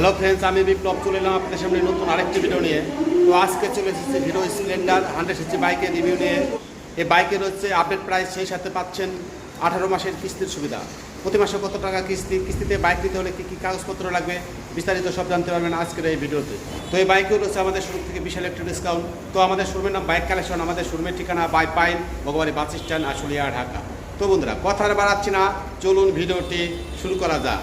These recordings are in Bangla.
হ্যালো ফ্রেন্ডস আমি বিপ্লব চলে এলাম আপনাদের সামনে নতুন আরেকটি ভিডিও নিয়ে। তো আজকে চলে এসেছি হিরো স্প্লেন্ডার হান্ড্রেড সিসি বাইকের রিভিউ নিয়ে। এই বাইকের হচ্ছে আপডেট প্রাইস সেই সাথে পাচ্ছেন আঠারো মাসের কিস্তির সুবিধা। প্রতি মাসে কত টাকা কিস্তি, কিস্তিতে বাইক নিতে হলে কী কী কাগজপত্র লাগবে, বিস্তারিত সব জানতে পারবেন আজকের এই ভিডিওতে তো এই বাইকগুলো রয়েছে আমাদের শুরু থেকে বিশাল একটি ডিসকাউন্ট তো আমাদের শোরুমের নাম বাইক কালেকশন আমাদের শোরুমের ঠিকানা বাই পাইন ভগবানী বাস স্ট্যান্ড, আশুলিয়া, ঢাকা। তো বন্ধুরা কথা বাড়াচ্ছি না, চলুন ভিডিওটি শুরু করা যাক।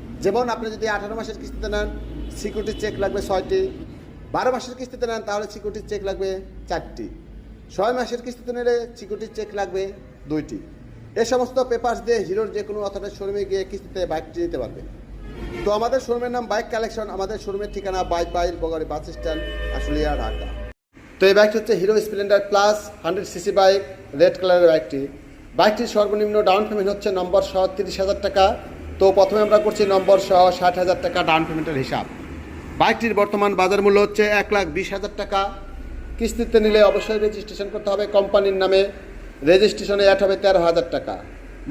যেমন আপনি যদি আঠারো মাসের কিস্তিতে নেন সিকিউরিটি চেক লাগবে ছয়টি। বারো মাসের কিস্তিতে নেন, তাহলে সিকিউরিটি চেক লাগবে চারটি। ছয় মাসের কিস্তিতে নিলে সিকিউরিটি চেক লাগবে দুইটি। এ সমস্ত পেপার্স দিয়ে হিরোর যে কোনো অথবা শোরুমে গিয়ে কিস্তিতে বাইকটি নিতে পারবে। তো আমাদের শোরুমের নাম বাইক কালেকশন আমাদের শোরুমের ঠিকানা বাইক বাইল বগারি বাস স্ট্যান্ড, আশুলিয়া, ঢাকা। তো এই বাইকটি হচ্ছে Hero Splendor plus hundred CC bike red কালারের বাইকটি বাইকটির সর্বনিম্ন ডাউন পেমেন্ট হচ্ছে নম্বর সহ তিরিশ হাজার টাকা। তো প্রথমে আমরা করছি নম্বর সহ ষাট হাজার টাকা ডাউন পেমেন্টের হিসাব। বাইকটির বর্তমান বাজার মূল্য হচ্ছে এক লাখ বিশ হাজার টাকা। কিস্তিতে নিলে অবশ্যই রেজিস্ট্রেশন করতে হবে। কোম্পানির নামে রেজিস্ট্রেশনে অ্যাড হবে তেরো হাজার টাকা।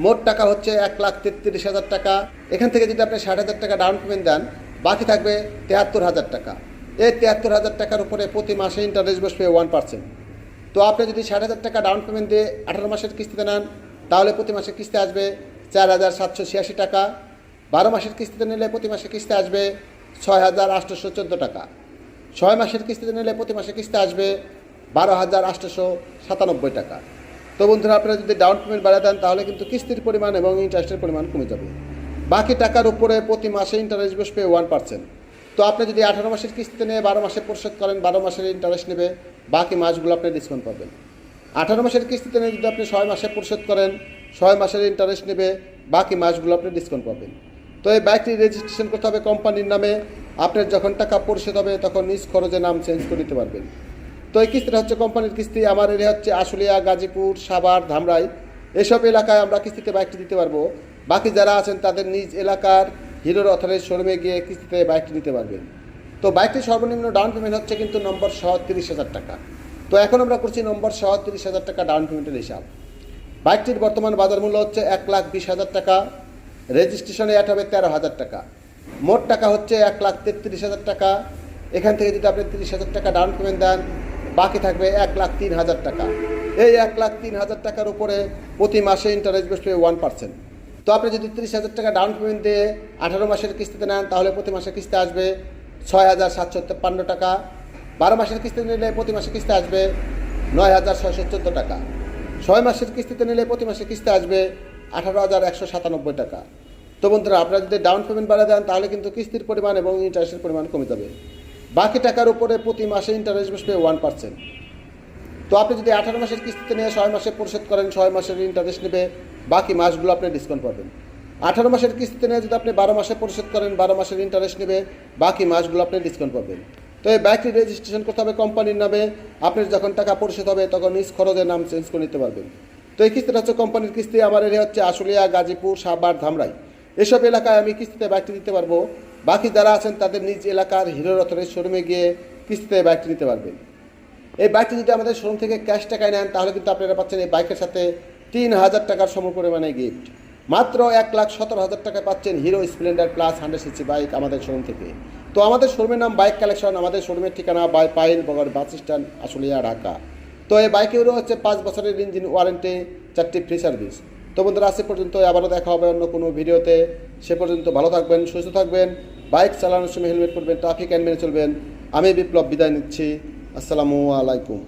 মোট টাকা হচ্ছে এক লাখ তেত্রিশ হাজার টাকা। এখান থেকে যদি আপনি ষাট হাজার টাকা ডাউন পেমেন্ট দেন, বাকি থাকবে তেহাত্তর হাজার টাকা। এই তেহাত্তর হাজার টাকার উপরে প্রতি মাসে ইন্টারেস্ট বসবে ওয়ান পার্সেন্ট তো আপনি যদি ষাট হাজার টাকা ডাউন পেমেন্ট দিয়ে আঠারো মাসের কিস্তিতে নেন, তাহলে প্রতি মাসে কিস্তি আসবে চার হাজার সাতশো ছিয়াশি টাকা। বারো মাসের কিস্তিতে নিলে প্রতি মাসে কিস্তি আসবে ছয় হাজার আটশোশো চোদ্দ টাকা। ছয় মাসের কিস্তিতে নিলে প্রতি মাসে কিস্তি আসবে বারো হাজার আটশোশো সাতানব্বই টাকা। তো বন্ধুরা, আপনারা যদি ডাউন পেমেন্ট বাড়ায় দেন তাহলে কিন্তু কিস্তির পরিমাণ এবং ইন্টারেস্টের পরিমাণ কমে যাবে। বাকি টাকার উপরে প্রতি মাসে ইন্টারেস্ট বসবে ওয়ান পার্সেন্ট তো আপনি যদি আঠারো মাসের কিস্তিতে নিয়ে বারো মাসে পরিশোধ করেন, বারো মাসের ইন্টারেস্ট নেবে, বাকি মাসগুলো আপনি ডিসকাউন্ট পাবেন। আঠারো মাসের কিস্তিতে নিয়ে যদি আপনি ছয় মাসে পরিশোধ করেন, ছয় মাসের ইন্টারেস্ট নেবে, বাকি মাসগুলো আপনি ডিসকাউন্ট পাবেন। তো এই বাইকটি রেজিস্ট্রেশন করতে হবে কোম্পানির নামে। আপনার যখন টাকা পরিশোধ হবে, তখন নিজ খরচে নাম চেঞ্জ করে নিতে পারবেন। তো এই কিস্তিটা হচ্ছে কোম্পানির কিস্তি। আমার এরিয়া হচ্ছে আশুলিয়া, গাজীপুর, সাভার, ধামরাই, এসব এলাকায় আমরা কিস্তিতে বাইকটি দিতে পারব। বাকি যারা আছেন, তাদের নিজ এলাকার হিরোর অথরাইজ শোরুমে গিয়ে কিস্তিতে বাইকটি নিতে পারবেন। তো বাইকটির সর্বনিম্ন ডাউন পেমেন্ট হচ্ছে কিন্তু নম্বর সহ তিরিশ হাজার টাকা। তো এখন আমরা করছি নম্বর সহ তিরিশ হাজার টাকা ডাউন পেমেন্টের হিসাব। বাইকটির বর্তমান বাজার মূল্য হচ্ছে এক লাখ বিশ হাজার টাকা। রেজিস্ট্রেশনে অ্যাড হবে তেরো হাজার টাকা। মোট টাকা হচ্ছে এক লাখ তেত্রিশ হাজার টাকা। এখান থেকে যদি আপনি তিরিশ হাজার টাকা ডাউন পেমেন্ট দেন, বাকি থাকবে এক লাখ তিন হাজার টাকা। এই এক লাখ তিন হাজার টাকার উপরে প্রতি মাসে ইন্টারেস্ট বসবে ওয়ান পার্সেন্ট তো আপনি যদি তিরিশ হাজার টাকা ডাউন পেমেন্ট দিয়ে আঠারো মাসের কিস্তিতে নেন, তাহলে প্রতি মাসে কিস্তি আসবে ছয় হাজার সাতশো তেপ্পান্ন টাকা। বারো মাসের কিস্তিতে নিলে প্রতি মাসে কিস্তি আসবে নয় হাজার ছয়শো চোদ্দ টাকা। ছয় মাসের কিস্তিতে নিলে প্রতি মাসে কিস্তি আসবে আঠারো হাজার একশো সাতানব্বই টাকা। তো বন্ধুরা, আপনারা যদি ডাউন পেমেন্ট বাড়া দেন, তাহলে কিন্তু কিস্তির পরিমাণ এবং ইন্টারেস্টের পরিমাণ কমে যাবে। বাকি টাকার উপরে প্রতি মাসে ইন্টারেস্ট বসবে ওয়ান পার্সেন্ট তো আপনি যদি আঠারো মাসের কিস্তিতে নিয়ে ছয় মাসে পরিশোধ করেন, ছয় মাসের ইন্টারেস্ট নেবে, বাকি মাসগুলো আপনি ডিসকাউন্ট পাবেন। আঠারো মাসের কিস্তিতে নিয়ে যদি আপনি বারো মাসে পরিশোধ করেন, বারো মাসের ইন্টারেস্ট নেবে, বাকি মাসগুলো আপনি ডিসকাউন্ট পাবেন। তো এই বাইকটি রেজিস্ট্রেশন করতে হবে কোম্পানির নামে। আপনার যখন টাকা পরিশোধ হবে, তখন নিজ খরচের নাম চেঞ্জ করে নিতে পারবেন। তো এই কিস্তিটা হচ্ছে কোম্পানির কিস্তি। আমার এরিয়া হচ্ছে আশুলিয়া, গাজীপুর, সাভার, ধামরাই। এসব এলাকায় আমি কিস্তিতে বাইকটি দিতে পারব। বাকি যারা আছেন তাদের নিজ এলাকার হিরো রথরের শোরুমে গিয়ে কিস্তিতে বাইকটি নিতে পারবেন। এই বাইকটি যদি আমাদের শোরুম থেকে ক্যাশ টাকায় নেন, তাহলে কিন্তু আপনারা পাচ্ছেন এই বাইকের সাথে তিন হাজার টাকার সম পরিমাণে গিফট মাত্র এক লাখ সতেরো হাজার টাকা পাচ্ছেন Hero Splendor plus hundred CC bike আমাদের শোরুম থেকে। তো আমাদের শোরুমের নাম বাইক কালেকশন, আমাদের শোরুমের ঠিকানা বাই পাইল বগর বাস স্ট্যান্ড, আশুলিয়া, ঢাকা। তো এই বাইকেরও হচ্ছে পাঁচ বছরের ইঞ্জিন ওয়ারেন্টি, চারটি ফ্রি সার্ভিস। তো বন্ধুরা, আজ পর্যন্ত, আবারও দেখা হবে অন্য কোনো ভিডিওতে। সে পর্যন্ত ভালো থাকবেন, সুস্থ থাকবেন, বাইক চালানোর সময় হেলমেট পরবেন, ট্রাফিক আইন মেনে চলবেন। আমি বিপ্লব, বিদায় নিচ্ছি। আসসালামু আলাইকুম।